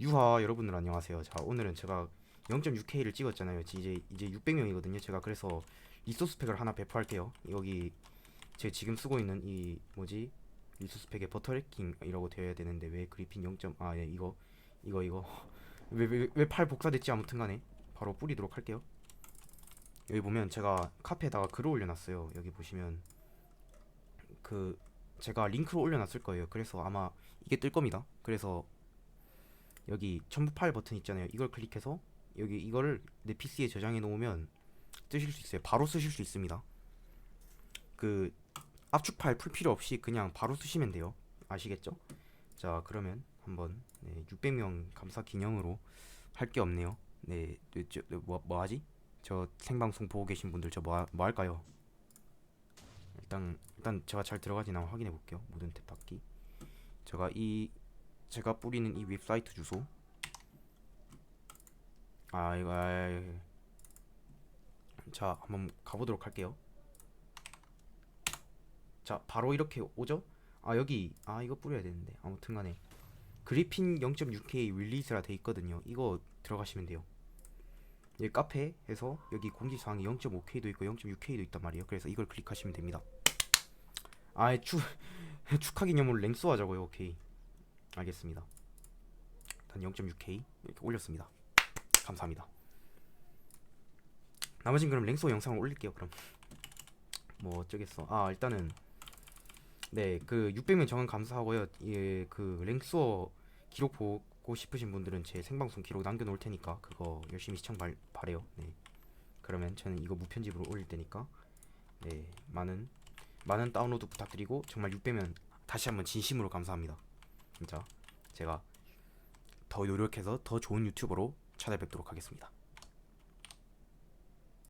유하 여러분들 안녕하세요. 자 오늘은 제가 0.6K를 찍었잖아요. 이제 이제 600명이거든요. 제가 그래서 리소스 팩을 하나 배포할게요. 여기 제가 지금 쓰고 있는 이 뭐지 리소스 팩에 버터레킹이라고 되어야 되는데 왜 그리핀 0. 아예 이거 이거 이거 왜왜 팔 복사됐지 아무튼간에 바로 뿌리도록 할게요. 여기 보면 제가 카페에다가 글을 올려놨어요. 여기 보시면 그 제가 링크로 올려놨을 거예요. 그래서 아마 이게 뜰 겁니다. 그래서 여기 첨부 파일 버튼 있잖아요. 이걸 클릭해서 여기 이거를 내 PC에 저장해 놓으면 뜨실 수 있어요. 바로 쓰실 수 있습니다. 그 압축 파일 풀 필요 없이 그냥 바로 쓰시면 돼요. 아시겠죠? 자, 그러면 한번 네, 600명 감사 기념으로 할 게 없네요. 네, 네, 저, 네, 뭐, 뭐 하지? 저 생방송 보고 계신 분들 저 뭐 뭐 할까요? 일단 일단 제가 잘 들어가지나 확인해 볼게요. 모든 탭 닫기. 제가 이 제가 뿌리는 이 웹사이트 주소. 아 이거 아이. 자 한번 가보도록 할게요. 자 바로 이렇게 오죠? 아 여기 아 이거 뿌려야 되는데 아무튼 간에 그리핀 0.6K 릴리즈라 돼 있거든요. 이거 들어가시면 돼요. 여기 카페 에서 여기 공지사항이 0.5K도 있고 0.6K도 있단 말이에요. 그래서 이걸 클릭하시면 됩니다. 아축 축하 기념으로 랭쏘 하자고요. 오케이. 알겠습니다. 일단 0.6K 이렇게 올렸습니다. 감사합니다. 나머진 그럼 랭쏘 영상을 올릴게요. 그럼 뭐 어쩌겠어. 아 일단은 네 그 600명 정원 감사하고요. 예그 랭쏘 기록 보고 싶으신 분들은 제 생방송 기록 남겨놓을 테니까 그거 열심히 시청 발, 바래요. 네. 그러면 저는 이거 무편집으로 올릴 테니까 네 많은 많은 다운로드 부탁드리고 정말 600명 다시 한번 진심으로 감사합니다. 진짜 제가 더 노력해서 더 좋은 유튜버로 찾아뵙도록 하겠습니다.